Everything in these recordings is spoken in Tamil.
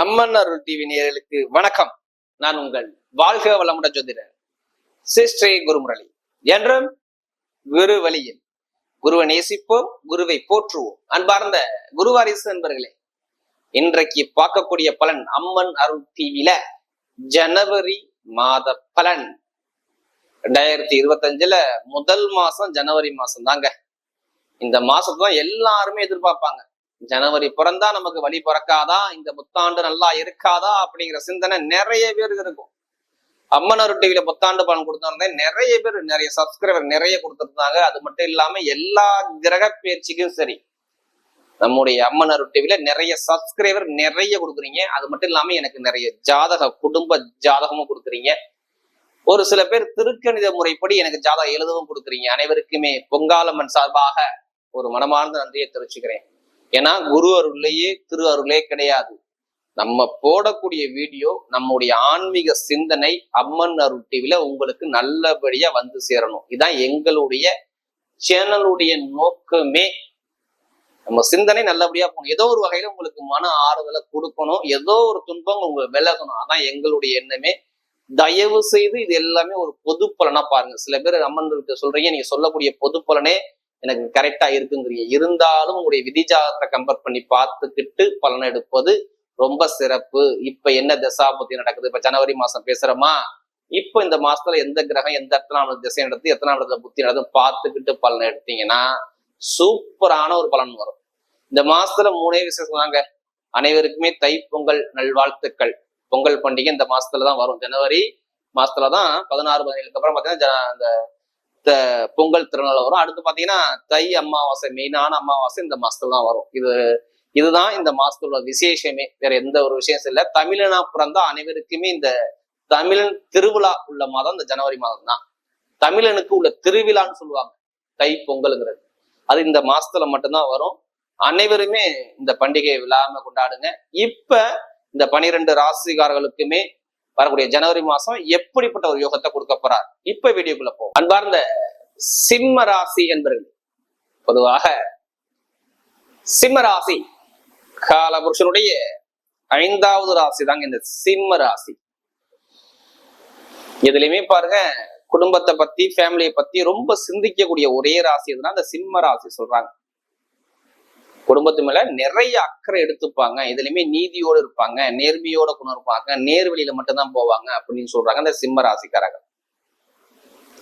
அம்மன் அருள் டிவி நேயர்களுக்கு வணக்கம். நான் உங்கள் வாழ்க வளமுடன் ஜோதிடர் சிஸ்ரீ குருமுரளி. என்றும் குரு வழியில் குருவை நேசிப்போம் குருவை போற்றுவோம். அன்பார்ந்த குருவாரிசு நண்பர்களே இன்றைக்கு பார்க்கக்கூடிய பலன் அம்மன் அருள் டிவில ஜனவரி மாத பலன். ரெண்டாயிரத்தி இருபத்தஞ்சுல முதல் மாசம் ஜனவரி மாசம் தாங்க இந்த மாசம் தான் எல்லாருமே எதிர்பார்ப்பாங்க. ஜனவரி பிறந்தா நமக்கு வழி பிறக்காதா? இந்த புத்தாண்டு நல்லா இருக்காதா? அப்படிங்கிற சிந்தனை நிறைய பேருக்கு இருக்கும். அம்மனர் டிவியில புத்தாண்டு பலன் கொடுத்திருந்தேன் நிறைய பேர் நிறைய சப்ஸ்கிரைபர் நிறைய கொடுத்துருந்தாங்க. அது மட்டும் இல்லாம எல்லா கிரக பயிற்சிக்கும் சரி. நம்முடைய அம்மனார் டிவியில நிறைய சப்ஸ்கிரைபர் நிறைய கொடுக்குறீங்க. அது மட்டும் இல்லாம எனக்கு நிறைய ஜாதக குடும்ப ஜாதகமும் கொடுக்குறீங்க. ஒரு சில பேர் திருக்கணித முறைப்படி எனக்கு ஜாதகம் எழுதவும் கொடுக்குறீங்க. அனைவருக்குமே பொங்காலம்மன் சார்பாக ஒரு மனமார்ந்த நன்றியை தெரிவிச்சுக்கிறேன். ஏன்னா குரு அருள்லையே திரு அருளே கிடையாது. நம்ம போடக்கூடிய வீடியோ நம்முடைய ஆன்மீக சிந்தனை அம்மன் அருள் டிவில உங்களுக்கு நல்லபடியா வந்து சேரணும். இதான் எங்களுடைய சேனலுடைய நோக்கமே. நம்ம சிந்தனை நல்லபடியா போகணும். ஏதோ ஒரு வகையில உங்களுக்கு மன ஆறுதலை கொடுக்கணும். ஏதோ ஒரு துன்பம் உங்களுக்கு விலகணும். அதான் எங்களுடைய எண்ணமே. தயவு செய்து இது எல்லாமே ஒரு பொது பலனா பாருங்க. சில பேர் அம்மன் சொல்றீங்க நீங்க சொல்லக்கூடிய பொது பலனே எனக்கு கரெக்டா இருக்குங்கிறீங்க இருந்தாலும் உங்களுடைய விதிஜாதத்தை கம்பேர் பண்ணி பார்த்துக்கிட்டு பலன் எடுப்பது ரொம்ப சிறப்பு. இப்ப என்ன தசாபுத்தி நடக்குது? இப்ப ஜனவரி மாசம் பேசுறோமா? இப்ப இந்த மாசத்துல எந்த கிரகம் எந்த எத்தனாம் திசை நடத்து எத்தனாம் இடத்துல புத்தி நடந்து பார்த்துக்கிட்டு பலன் எடுத்தீங்கன்னா சூப்பரான ஒரு பலன் வரும். இந்த மாசத்துல மூணே விசேஷம் தாங்க. அனைவருக்குமே தை பொங்கல் நல்வாழ்த்துக்கள். பொங்கல் பண்டிகை இந்த மாசத்துல தான் வரும். ஜனவரி மாசத்துல தான் பதினாறு பதினேழுக்கு அப்புறம் பார்த்தீங்கன்னா அந்த பொங்கல் திருநாள் வரும். அடுத்து பாத்தீங்கன்னா தை அமாவாசை மெயினான அமாவாசை இந்த மாசத்துல தான் வரும். இது இதுதான் இந்த மாசத்துல விசேஷமே. வேற எந்த ஒரு விசேஷம் இல்லை. தமிழனா பிறந்தா அனைவருக்குமே இந்த தமிழன் திருவிழா உள்ள மாதம் இந்த ஜனவரி மாதம் தான் தமிழனுக்கு உள்ள திருவிழான்னு சொல்லுவாங்க. தை பொங்கலுங்கிறது. அது இந்த மாசத்துல மட்டும்தான் வரும். அனைவருமே இந்த பண்டிகையை விழாம கொண்டாடுங்க. இப்ப இந்த பனிரெண்டு ராசிகாரர்களுக்குமே வரக்கூடிய ஜனவரி மாசம் எப்படிப்பட்ட ஒரு யோகத்தை கொடுக்க போறார்? இப்ப வீடியோக்குள்ள போ அன்பார்ந்த சிம்ம ராசி என்பர்கள் பொதுவாக சிம்ம ராசி காலபுருஷனுடைய ஐந்தாவது ராசி தாங்க இந்த சிம்ம ராசி. எதுலையுமே பாருங்க குடும்பத்தை பத்தி ஃபேமிலியை பத்தி ரொம்ப சிந்திக்கக்கூடிய ஒரே ராசி எதுனா இந்த சிம்ம ராசி சொல்றாங்க. குடும்பத்து மேல நிறைய அக்கறை எடுத்துப்பாங்க. இதுலயுமே நீதியோடு இருப்பாங்க நேர்மையோட குணம் இருப்பாங்க நேர்வழியில மட்டும்தான் போவாங்க அப்படின்னு சொல்றாங்க இந்த சிம்ம ராசிக்காரங்க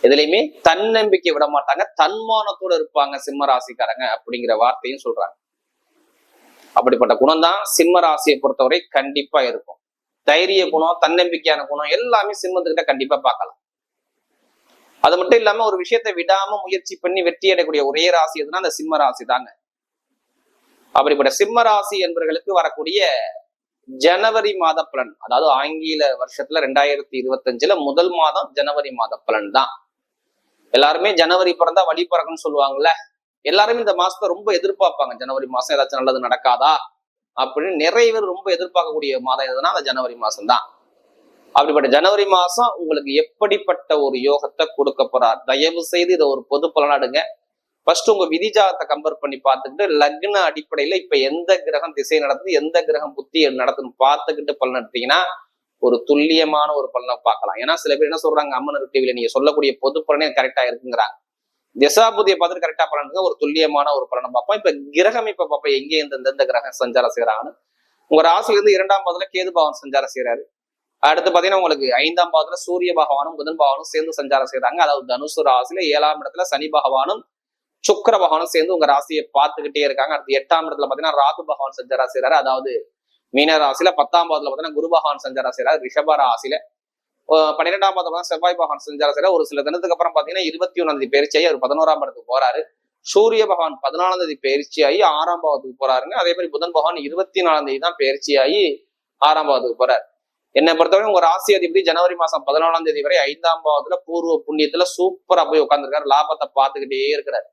எதுலையுமே தன்னம்பிக்கை விட மாட்டாங்க தன்மானத்தோட இருப்பாங்க சிம்ம ராசிக்காரங்க அப்படிங்கிற வார்த்தையும் சொல்றாங்க. அப்படிப்பட்ட குணம் தான் சிம்ம ராசியை பொறுத்தவரை கண்டிப்பா இருக்கும். தைரிய குணம் தன்னம்பிக்கையான குணம் எல்லாமே சிம்மத்துக்கிட்ட கண்டிப்பா பார்க்கலாம். அது மட்டும் இல்லாம ஒரு விஷயத்தை விடாம முயற்சி பண்ணி வெற்றி அடையக்கூடிய ஒரே ராசி எதுனா அந்த சிம்ம ராசி தாங்க அப்படிப்பட்ட சிம்ம ராசி என்பவர்களுக்கு வரக்கூடிய ஜனவரி மாத பலன். அதாவது ஆங்கில வருஷத்துல ரெண்டாயிரத்தி இருபத்தஞ்சுல முதல் மாதம் ஜனவரி மாத பலன் தான். எல்லாருமே ஜனவரி பிறந்தா வழி பிறக்கும்னு சொல்லுவாங்கல்ல. எல்லாருமே இந்த மாசத்தை ரொம்ப எதிர்பார்ப்பாங்க. ஜனவரி மாசம் ஏதாச்சும் நல்லது நடக்காதா அப்படின்னு நிறைய பேர் ரொம்ப எதிர்பார்க்கக்கூடிய மாதம் எதுனா அந்த ஜனவரி மாசம் தான். அப்படிப்பட்ட ஜனவரி மாசம் உங்களுக்கு எப்படிப்பட்ட ஒரு யோகத்தை கொடுக்க போறார்? தயவு செய்து இதை ஒரு பொது பலனாடுங்க. ஃபர்ஸ்ட் உங்க விதிஜாதத்தை கம்பேர் பண்ணி பார்த்துக்கிட்டு லக்ன அடிப்படையில இப்ப எந்த கிரகம் திசை நடத்துது எந்த கிரகம் புத்தி நடத்துன்னு பார்த்துக்கிட்டு பலன் எடுத்தீங்கன்னா ஒரு துல்லியமான ஒரு பலனை பார்க்கலாம். ஏன்னா சில பேர் என்ன சொல்றாங்க அம்மன் டிவில நீங்க சொல்லக்கூடிய பொது பலனே கரெக்டா இருக்குங்கிறாங்க. திசாபுதியை பார்த்துட்டு கரெக்டா பலனுக்கு ஒரு துல்லியமான ஒரு பலனை பார்ப்போம். இப்ப கிரகம் இப்ப பார்ப்போம். எங்கே இந்த எந்தெந்த கிரகம் சஞ்சாரம் செய்யறாங்கன்னு உங்க ராசில இருந்து இரண்டாம் பாதத்துல கேது பவன் சஞ்சாரம் செய்யறாரு அடுத்து பாத்தீங்கன்னா உங்களுக்கு ஐந்தாம் பாதத்துல சூரிய பகவானும் புதன் பகவானும் சேர்ந்து சஞ்சாரம் செய்யறாங்க அதாவது தனுசு ராசியில ஏழாம் இடத்துல சனி பகவானும் சுக்கர பகவானும் சேர்ந்து உங்க ராசியை பார்த்துக்கிட்டே இருக்காங்க. அடுத்து எட்டாம் இடத்துல பாத்தீங்கன்னா ராகு பகவான் சஞ்சாரா செய்யறாரு அதாவது மீன ராசியில பத்தாம் பாதத்துல பாத்தீங்கன்னா குரு பகவான் சஞ்சாரா செய்யறாரு ரிஷப ராசியில. பன்னிரெண்டாம் பாதத்துல செவ்வாய் பகவான் சஞ்சாரா செய்யற ஒரு சில தினத்துக்கு அப்புறம் பாத்தீங்கன்னா இருபத்தி ஒன்னாம் தேதி பயிற்சியாகி அவர் பதினோராம் இடத்துக்கு போறாரு. சூரிய பகவான் பதினாலாம் தேதி பயிற்சியாகி ஆறாம் பாவத்துக்கு போறாருங்க அதே மாதிரி புதன் பகவான் இருபத்தி நாலாம் தேதி தான் பயிற்சியாகி ஆறாம் பாவத்துக்கு போறாரு. என்னை பொறுத்தவரை உங்க ராசி அதிபதி ஜனவரி மாசம் பதினாலாம் தேதி வரை ஐந்தாம் பாவத்துல பூர்வ புண்ணியத்துல சூப்பரா போய் உட்காந்துருக்காரு லாபத்தை பார்த்துக்கிட்டே இருக்கிறாரு.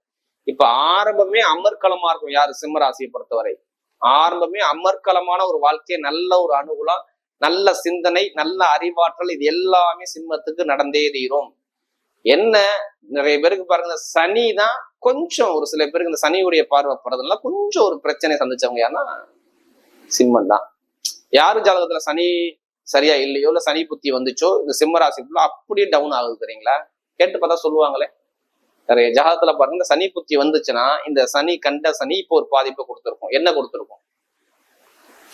இப்ப ஆரம்பமே அமர்க்கலமா இருக்கும் யாரு? சிம்ம ராசியை பொறுத்தவரை. ஆரம்பமே அமர்க்கலமான ஒரு வாழ்க்கையை நல்ல ஒரு அனுகூலம் நல்ல சிந்தனை நல்ல அறிவாற்றல் இது எல்லாமே சிம்மத்துக்கு நடந்தே தீரும். என்ன? நிறைய பேருக்கு பாருங்க சனி தான் கொஞ்சம் ஒரு சில பேருக்கு இந்த சனியுடைய பார்வைப்படுறதுனால கொஞ்சம் ஒரு பிரச்சனை சந்திச்சவங்க யாருன்னா சிம்மம் தான். யாரு ஜாதகத்துல சனி சரியா இல்லையோ இல்ல சனி புத்தி வந்துச்சோ இந்த சிம்ம ராசி ஃபுல்லா அப்படியே டவுன் ஆகுது தெரியுங்களா? கேட்டு பார்த்தா சொல்லுவாங்களே. நிறைய ஜாதகத்துல பாருங்க இந்த சனி புத்தி வந்துச்சுன்னா இந்த சனி கண்ட சனி இப்போ ஒரு பாதிப்பை கொடுத்துருக்கும். என்ன கொடுத்துருக்கும்?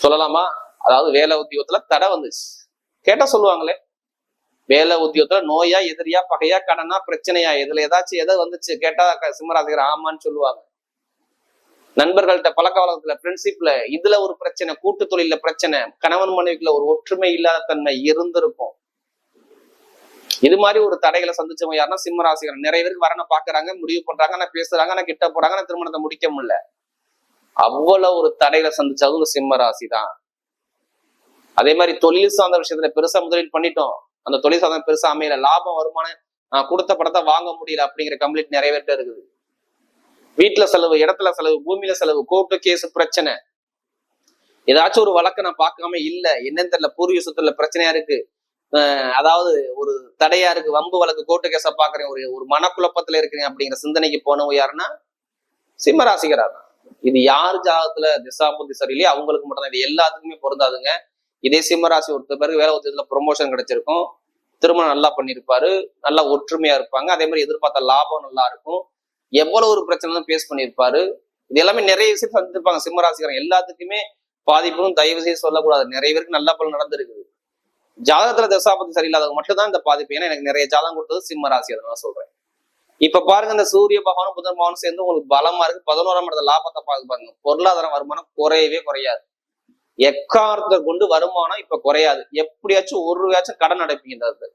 சொல்லலாமா? அதாவது வேலை உத்தியோகத்துல தடை வந்துச்சு. கேட்டா சொல்லுவாங்களே? வேலை உத்தியோகத்துல நோயா எதிரியா பகையா கடனா பிரச்சனையா இதுல ஏதாச்சும் எதை வந்துச்சு. கேட்டா க- சிம்மராசிகர் ஆமான்னு சொல்லுவாங்க. நண்பர்கள்ட்ட பழக்க வழக்கத்துல ஃப்ரெண்ட்ஷிப்ல இதுல ஒரு பிரச்சனை கூட்டு தொழில பிரச்சனை கணவன் மனைவிக்குள்ள ஒரு ஒற்றுமை இல்லாத தன்மை இருந்திருக்கும். இது மாதிரி ஒரு தடைகளை சந்திச்சவங்க யாருன்னா சிம்ம ராசிகள் நிறைய பேருக்கு வரனை பாக்குறாங்க முடிவு பண்றாங்க ஆனா பேசுறாங்க ஆனா கிட்ட போறாங்க ஆனா திருமணத்தை முடிக்க முடியல. அவ்வளவு ஒரு தடைகளை சந்திச்சது ஒரு சிம்ம ராசி தான் அதே மாதிரி தொழில் சார்ந்த விஷயத்துல பெருசா முதலீடு பண்ணிட்டோம். அந்த தொழில் சார்ந்த பெருசா அமையல. லாபம் வருமானம் கொடுத்த படத்தை வாங்க முடியல அப்படிங்கிற கம்ப்ளீட் நிறைய பேர்கிட்ட இருக்குது. வீட்டுல செலவு இடத்துல செலவு பூமியில செலவு கோர்ட்டு கேஸ் பிரச்சனை. ஏதாச்சும் ஒரு வழக்கை நான் பார்க்காம இல்ல. என்னன்னு தெரியல. பூர்வீக சொத்துல பிரச்சனையா இருக்கு. அதாவது ஒரு தடையா இருக்கு வம்பு வழக்கு கோர்ட்டு கேஸை பாக்குறேன் ஒரு ஒரு மனக்குழப்பத்துல இருக்கிறேன் அப்படிங்கிற சிந்தனைக்கு போனவங்க யாருன்னா சிம்மராசிகரா தான். இது யார் ஜாதகத்துல திசாபுத்தி சரியில்லையோ அவங்களுக்கு மட்டும் தான். இது எல்லாத்துக்குமே பொருந்தாதுங்க. இதே சிம்மராசி ஒருத்தர் பேருக்கு வேலை ஒருத்தத்துல ப்ரொமோஷன் கிடைச்சிருக்கும். திருமணம் நல்லா பண்ணியிருப்பாரு நல்லா ஒற்றுமையா இருப்பாங்க. அதே மாதிரி எதிர்பார்த்த லாபம் நல்லா இருக்கும். எவ்வளவு ஒரு பிரச்சனை பேஸ் பண்ணியிருப்பாரு இது எல்லாமே நிறைய விஷயம் சந்திருப்பாங்க சிம்மராசிக்காரன் எல்லாத்துக்குமே பாதிப்பும் தயவு செய்து சொல்லக்கூடாது. நிறைய பேருக்கு நல்ல பலன் நடந்திருக்குது. ஜாதகத்துல தசாபதி சரியில்லாதவங்க மட்டும்தான் இந்த பாதிப்பு. ஏன்னா எனக்கு நிறைய ஜாதகம் கொடுத்தது சிம்ம ராசி அதை நான் சொல்றேன். இப்ப பாருங்க இந்த சூரிய பகவானும் புதன் பகவானும் சேர்ந்து உங்களுக்கு பலமா இருக்கு. பதினோராம் இடத்துல லாபத்தை பார்க்க பாருங்க. பொருளாதார வருமானம் குறையவே குறையாது. எக்காரத்தை கொண்டு வருமானம் இப்ப குறையாது. எப்படியாச்சும் ஒருவாச்சும் கடன் அடைப்பீங்க இந்த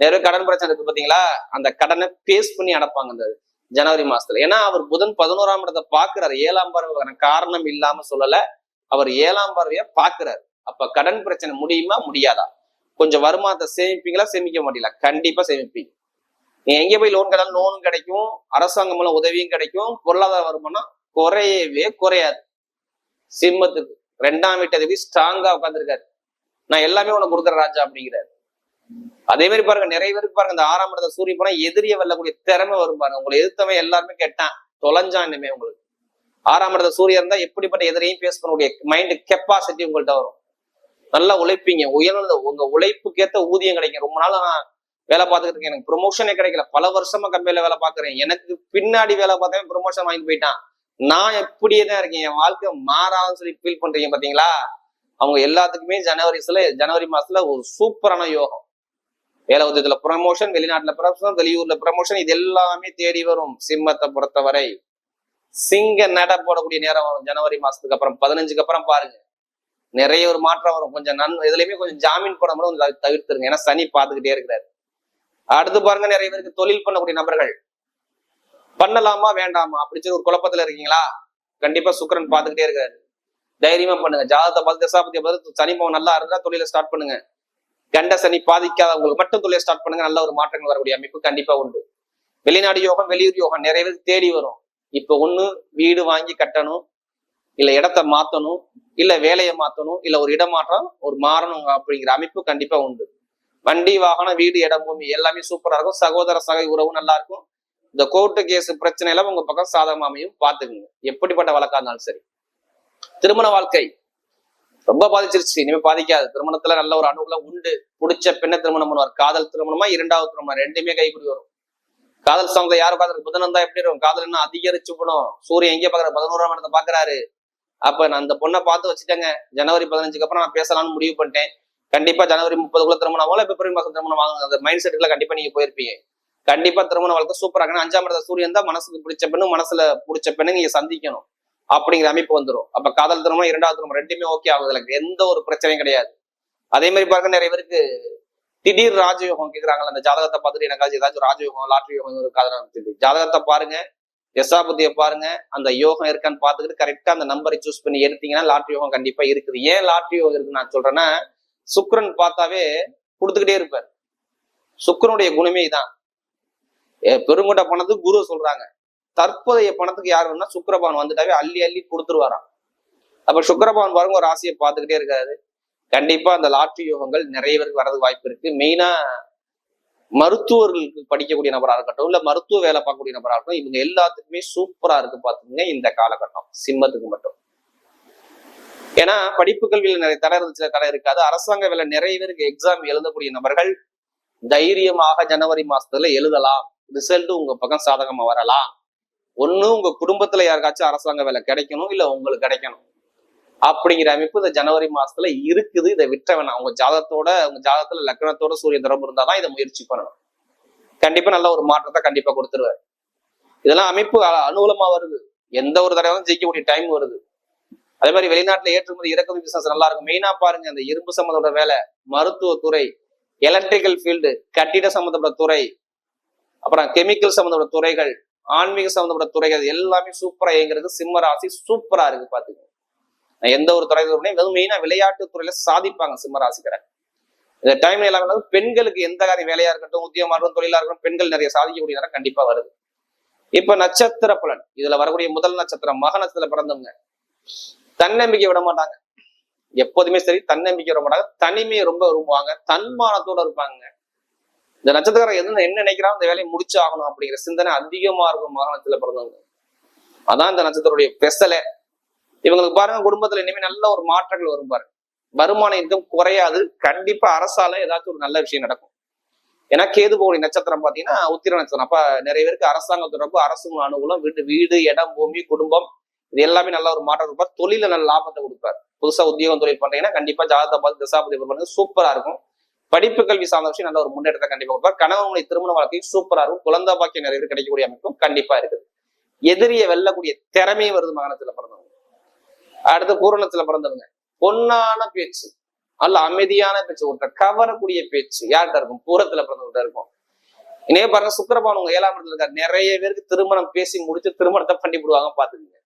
நிறைய கடன் பிரச்சனை இருக்கு பாத்தீங்களா? அந்த கடனை பேஸ் பண்ணி அடைப்பாங்க இந்த ஜனவரி மாசத்துல. ஏன்னா அவர் புதன் பதினோராம் இடத்தை பாக்குறாரு ஏழாம் பார்வை காரணம் இல்லாம சொல்லல. அவர் ஏழாம் பார்வைய பாக்குறாரு அப்ப கடன் பிரச்சனை முடியுமா? முடியாதா? கொஞ்சம் வருமானத்தை சேமிப்பீங்களா? சேமிக்க மாட்டீங்களா? கண்டிப்பா சேமிப்பீங்க. நீ எங்க போய் லோன் கேட்டாலும் லோனும் கிடைக்கும். அரசாங்கம் மூலம் உதவியும் கிடைக்கும். பொருளாதார வருமானம் குறையவே குறையாது. சிம்மத்துக்கு. ரெண்டாம் வீட்டு அதிபதி ஸ்ட்ராங்கா உட்காந்துருக்காரு நான் எல்லாமே உனக்கு கொடுக்குற ராஜா அப்படிங்கிறாரு. அதே மாதிரி பாருங்க நிறைய பேருக்கு பாருங்க இந்த ஆறாம் இடத்த சூரிய போனா எதிரிய வெல்லக்கூடிய திறமை வரும் பாருங்க. உங்களை எதிர்த்தவன் எல்லாருமே கேட்டான். தொலைஞ்சான் இனிமே உங்களுக்கு. ஆறாம் இடத்த சூரியன் இருந்தா எப்படிப்பட்ட எதிரையும் பேஸ் பண்ணக்கூடிய மைண்ட் கெப்பாசிட்டி உங்கள்கிட்ட வரும். நல்லா உழைப்பீங்க. உயர்ந்த உங்க உழைப்புக்கேத்த ஊதியம் கிடைக்கும். ரொம்ப நாள் நான் வேலை பார்த்துக்கிட்டு இருக்கேன். எனக்கு ப்ரொமோஷனே கிடைக்கல. பல வருஷமா கம்பெனில வேலை பாக்குறேன் எனக்கு பின்னாடி வேலை பார்த்தவன் ப்ரொமோஷன் வாங்கி போயிட்டான். நான் எப்படியே தான் இருக்கேன். என் வாழ்க்கை மாறாதுன்னு சொல்லி ஃபீல் பண்றீங்க பாத்தீங்களா? அவங்க எல்லாத்துக்குமே ஜனவரிஸ்ல ஜனவரி மாசத்துல ஒரு சூப்பரான யோகம். வேலை உதயத்துல ப்ரமோஷன் வெளிநாட்டுல ப்ரமோஷன் வெளியூர்ல ப்ரமோஷன் இது எல்லாமே தேடி வரும். சிம்மத்தை பொறுத்தவரை. சிங்க நட போடக்கூடிய நேரம் வரும். ஜனவரி மாசத்துக்கு அப்புறம் பதினஞ்சுக்கு அப்புறம் பாருங்க. நிறைய ஒரு மாற்றம் வரும். கொஞ்சம் நன் இதுலயுமே கொஞ்சம் ஜாமீன் போட மட்டும் கொஞ்சம் தவிர்த்துருங்க. ஏன்னா சனி பார்த்துக்கிட்டே இருக்கிறாரு. அடுத்து பாருங்க நிறைய பேருக்கு தொழில் பண்ணக்கூடிய நபர்கள். பண்ணலாமா வேண்டாமா? அப்படின்னு சொல்லி ஒரு குழப்பத்துல இருக்கீங்களா? கண்டிப்பா சுக்கிரன் பார்த்துக்கிட்டே இருக்காரு. தைரியமா பண்ணுங்க. ஜாதகத்தை பார்த்து தசாபதியை பார்த்து சனி பவன் நல்லா இருந்தா தொழிலை ஸ்டார்ட் பண்ணுங்க. கண்ட சனி பாதிக்காதவங்களுக்கு மட்டும் தொழிலை ஸ்டார்ட் பண்ணுங்க. நல்ல ஒரு மாற்றங்கள் வரக்கூடிய அமைப்பு கண்டிப்பா உண்டு. வெளிநாடு யோகம் வெளியூர் யோகம் நிறைய பேருக்கு தேடி வரும். இப்ப ஒண்ணு வீடு வாங்கி கட்டணும். இல்ல இடத்த மாத்தணும் இல்ல வேலையை மாத்தணும் இல்ல ஒரு இடமாற்றம் ஒரு மாறணும் அப்படிங்கிற அமைப்பு கண்டிப்பா உண்டு. வண்டி வாகனம் வீடு இடம் பூமி எல்லாமே சூப்பரா இருக்கும். சகோதர சகை உறவு நல்லா இருக்கும். இந்த கோர்ட்டு கேஸ் பிரச்சனை எல்லாம் உங்க பக்கம் சாதகமாக அமையும். பார்த்துக்குங்க. எப்படிப்பட்ட வழக்கா இருந்தாலும் சரி. திருமண வாழ்க்கை ரொம்ப பாதிச்சிருச்சு. இனிமே பாதிக்காது. திருமணத்துல நல்ல ஒரு அனுகூலம் உண்டு. பிடிச்ச பெண்ணை திருமணம் பண்ணுவார். காதல் திருமணமா இரண்டாவது திருமணம்? ரெண்டுமே கைக்குடி வரும். காதல் சார்ந்த யாரு பாக்குறது புதனம் தான் எப்படி இருக்கும்? காதல் என்ன அதிகரிச்சு போனோம் சூரியன் எங்கே பாக்குறாரு பதினோராம் இடத்தை பாக்குறாரு அப்ப நான் அந்த பொண்ணை பார்த்து வச்சுட்டேங்க. ஜனவரி பதினஞ்சுக்கு அப்புறம் நான் பேசலாம்னு முடிவு பண்ணிட்டேன். கண்டிப்பா ஜனவரி முப்பதுக்குள்ள திருமணம் ஆகும். பிப்ரவரி மாசம் திருமணம் ஆகும். அந்த மைண்ட் செட்டுல கண்டிப்பா நீங்க போயிருப்பீங்க. கண்டிப்பா திருமண வாழ்க்கை சூப்பரா இருக்கணும் அஞ்சாம் இடத்த சூரியன் தான் மனசுக்கு பிடிச்ச பெண்ணு மனசுல பிடிச்ச பெண்ணு நீங்க சந்திக்கணும். அப்படிங்கிற அமைப்பு வந்துடும் அப்ப காதல் திருமணம் இரண்டாவது திருமணம் ரெண்டுமே ஓகே ஆகுது. எனக்கு எந்த ஒரு பிரச்சனையும் கிடையாது. அதே மாதிரி பாருங்க நிறைய பேருக்கு திடீர் ராஜயோகம் கேக்குறாங்கல்ல அந்த ஜாதகத்தை பார்த்துட்டு எனக்காச்சும் ஏதாச்சும் ராஜயோகம் லாட்ரி யோகம் ஒரு காதல் ஜாதகத்தை பாருங்க. யசாபதியை பாருங்க அந்த யோகம் இருக்கான்னு பார்த்துக்கிட்டு கரெக்டா அந்த நம்பரை சூஸ் பண்ணி எடுத்தீங்கன்னா லாட்ரி யோகம் கண்டிப்பா இருக்குது. ஏன் லாட்ரி யோகம் இருக்குன்னு நான் சொல்றேன்னா சுக்கரன் பார்த்தாவே கொடுத்துக்கிட்டே இருப்பார். சுக்கரனுடைய குணமே தான் பெருங்கொண்ட பணத்துக்கு குரு சொல்றாங்க. தற்போதைய பணத்துக்கு யார் வேணும்னா சுக்கரபான் வந்துட்டாவே அள்ளி அள்ளி கொடுத்துருவாராம். அப்ப சுக்கரபான் பாருங்க ஒரு ராசியை பார்த்துக்கிட்டே இருக்காரு. கண்டிப்பா அந்த லாட்ரி யோகங்கள் நிறைய பேருக்கு வரதுக்கு வாய்ப்பு இருக்கு. மெயினா மருத்துவர்களுக்கு படிக்கக்கூடிய நபரா இருக்கட்டும் இல்ல மருத்துவ வேலை பார்க்கக்கூடிய நபரா இருக்கட்டும் இவங்க எல்லாத்துக்குமே சூப்பரா இருக்கு பாத்துக்கங்க இந்த காலகட்டம். சிம்மத்துக்கு மட்டும். ஏன்னா படிப்பு கல்வியில நிறைய தடை இருந்துச்சு தடை இருக்காது. அரசாங்க வேலை நிறைய பேருக்கு எக்ஸாம் எழுதக்கூடிய நபர்கள் தைரியமாக ஜனவரி மாசத்துல எழுதலாம். ரிசல்ட் உங்க பக்கம் சாதகமா வரலாம். ஒண்ணு உங்க குடும்பத்துல யாருக்காச்சும் அரசாங்க வேலை கிடைக்கணும் இல்ல உங்களுக்கு கிடைக்கணும். அப்படிங்கிற அமைப்பு இந்த ஜனவரி மாசத்துல இருக்குது. இதை விட்ட வேணாம். உங்க ஜாதத்தோட உங்க ஜாதத்துல லக்னத்தோட சூரிய தொடர்பு இருந்தாதான் இதை முயற்சி பண்ணணும். கண்டிப்பா நல்ல ஒரு மாற்றத்தை கண்டிப்பா கொடுத்துருவாரு இதெல்லாம் அமைப்பு அ- அனுகூலமா வருது. எந்த ஒரு தடவை ஜெயிக்கக்கூடிய டைம் வருது. அதே மாதிரி வெளிநாட்டுல ஏற்றுமதி இறக்குமதி பிசினஸ் நல்லா இருக்கும். மெயினா பாருங்க அந்த இரும்பு சம்மந்தப்பட்ட வேலை மருத்துவத்துறை எலக்ட்ரிக்கல் ஃபீல்டு கட்டிட சம்மந்தப்பட்ட துறை அப்புறம் கெமிக்கல் சம்மந்தப்பட்ட துறைகள் ஆன்மீக சம்மந்தப்பட்ட துறைகள் எல்லாமே சூப்பரா இயங்குறது சிம்ம ராசி சூப்பரா இருக்கு பாத்துக்கோங்க. எந்த ஒரு துறை வெறும் மெயினா விளையாட்டு துறையில சாதிப்பாங்க சிம்மராசிக்கரை இந்த டைம் எல்லாமே பெண்களுக்கு எந்த காரியம் வேலையா இருக்கட்டும் உத்தியமா இருக்கட்டும் தொழிலா இருக்கட்டும் பெண்கள் நிறைய சாதிக்கக்கூடிய நேரம் கண்டிப்பா வருது. இப்ப நட்சத்திர பலன். இதுல வரக்கூடிய முதல் நட்சத்திரம் மக நட்சத்திரத்துல பிறந்தவங்க. தன்னம்பிக்கை விட மாட்டாங்க. எப்போதுமே சரி தன்னம்பிக்கை விட மாட்டாங்க. தனிமையை ரொம்ப விரும்புவாங்க. தன்மானத்தோட இருப்பாங்க. இந்த நட்சத்திரம் எது என்ன நினைக்கிறான் அந்த வேலையை முடிச்சு ஆகணும் அப்படிங்கிற சிந்தனை அதிகமா இருக்கும் மகனத்துல பிறந்தவங்க. அதான் இந்த நட்சத்திரத்துடைய பெசலை. இவங்களுக்கு பாருங்க குடும்பத்துல இனிமே நல்ல ஒரு மாற்றங்கள் வரும் பாருங்க. வருமான இன்கம் குறையாது. கண்டிப்பா அரசால ஏதாச்சும் ஒரு நல்ல விஷயம் நடக்கும். ஏன்னா கேது போகணி நட்சத்திரம் பாத்தீங்கன்னா உத்திர நட்சத்திரம். அப்ப நிறைய பேருக்கு அரசாங்க தொடர்பு அரசு அனுகூலம் வீடு வீடு இடம் பூமி குடும்பம் இது எல்லாமே நல்ல ஒரு மாற்றம் கொடுப்பார். தொழில நல்ல லாபத்தை கொடுப்பார். புதுசா உத்தியோகம் தொழில் பண்றீங்கன்னா கண்டிப்பா ஜாதகத்தை பார்த்து திசாபதி சூப்பரா இருக்கும். படிப்பு கல்வி சார்ந்த விஷயம் நல்ல ஒரு முன்னேற்றத்தை கண்டிப்பா கொடுப்பார். கணவனுடைய திருமண வாழ்க்கை சூப்பரா இருக்கும். குழந்தை பாக்கியம் நிறைய பேர் கிடைக்கக்கூடிய அமைப்பும் கண்டிப்பா இருக்குது. எதிரியை வெல்லக்கூடிய திறமையும் வருது மகனத்துல பிறந்தவங்க. அடுத்து பூரணத்துல பிறந்தவங்க. பொன்னான பேச்சு. நல்ல அமைதியான பேச்சு. ஒருத்தர் கவரக்கூடிய பேச்சு. யார்கிட்ட இருக்கும்? பூரத்துல பிறந்தவர்கிட்ட இருக்கும். இனே பாருங்க சுக்கரபான் உங்க ஏழாம் இடத்துல இருக்காரு. நிறைய பேருக்கு திருமணம் பேசி முடிச்சு திருமணத்தை பண்ணி விடுவாங்க பாத்துக்கோங்க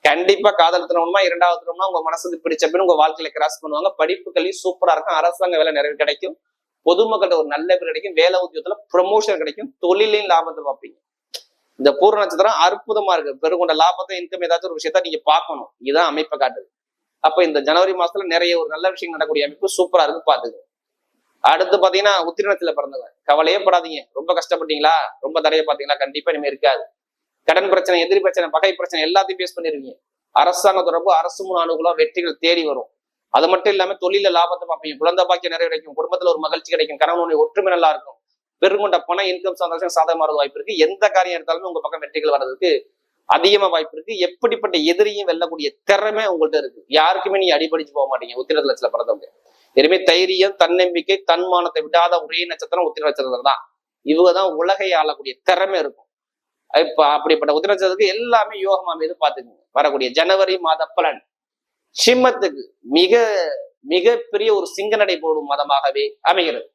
கண்டிப்பா காதல் திருமணமா இரண்டாவது திருமணமா உங்க மனசுக்கு பிடிச்ச பின் உங்க வாழ்க்கையில கிராஸ் பண்ணுவாங்க. படிப்பு கல்வி சூப்பரா இருக்கும். அரசாங்க வேலை நிறைய கிடைக்கும். பொதுமக்கள்கிட்ட ஒரு நல்ல பேர் கிடைக்கும். வேலை உத்தியோகத்துல ப்ரொமோஷன் கிடைக்கும். தொழிலையும் லாபத்தை பார்ப்பீங்க. இந்த பூர்ண நட்சத்திரம் அற்புதமா இருக்கு. பெருகொண்ட லாபத்தை இன்கம் ஏதாச்சும் ஒரு விஷயத்த நீங்க பார்க்கணும். இதுதான் அமைப்பை காட்டுது. அப்ப இந்த ஜனவரி மாசத்துல நிறைய ஒரு நல்ல விஷயம் நடக்கக்கூடிய அமைப்பு சூப்பரா இருக்கு பாத்துக்கோ அடுத்து பாத்தீங்கன்னா உத்திரணத்துல பிறந்தவங்க கவலையே படாதீங்க. ரொம்ப கஷ்டப்பட்டீங்களா? ரொம்ப தடைய பாத்தீங்களா கண்டிப்பா இனிமே இருக்காது. கடன் பிரச்சனை எதிரி பிரச்சனை பகை பிரச்சனை எல்லாத்தையும் பேஸ் பண்ணிருவீங்க அரசாங்க தொடர்பு அரசு மூணு அனுகூலம் வெற்றிகள் தேடி வரும். அது மட்டும் இல்லாம தொழில லாபத்தை பார்ப்பீங்க. குழந்தை பாக்கியம் நிறைய கிடைக்கும் குடும்பத்துல ஒரு மகிழ்ச்சி கிடைக்கும். கணவனுடைய ஒற்றுமை நல்லா இருக்கும். பெருங்கொண்ட பண இன்கம் சந்தோஷம் சாதகமான வாய்ப்பு இருக்கு. எந்த காரியம் எடுத்தாலுமே உங்க பக்கம் வெற்றிகள் வர்றதுக்கு அதிகமா வாய்ப்பு இருக்கு. எப்படிப்பட்ட எதிரியும் வெல்லக்கூடிய திறமை உங்கள்ட்ட இருக்கு. யாருக்குமே நீங்க அடிபடிச்சு போக மாட்டீங்க. உத்திர லட்சத்துல பிறந்தவங்க. எதுவுமே தைரியம் தன்னம்பிக்கை தன்மானத்தை விடாத ஒரே நட்சத்திரம் உத்திர நட்சத்திரம் தான். இவங்க தான் உலகை ஆளக்கூடிய திறமை இருக்கும். இப்ப அப்படிப்பட்ட உத்திர நட்சத்திரத்துக்கு எல்லாமே யோகமா மீது பாத்துக்கோங்க வரக்கூடிய ஜனவரி மாத பலன். சிம்மத்துக்கு மிக மிக பெரிய ஒரு சிங்கநடை போடும் மதமாகவே அமைகிறது.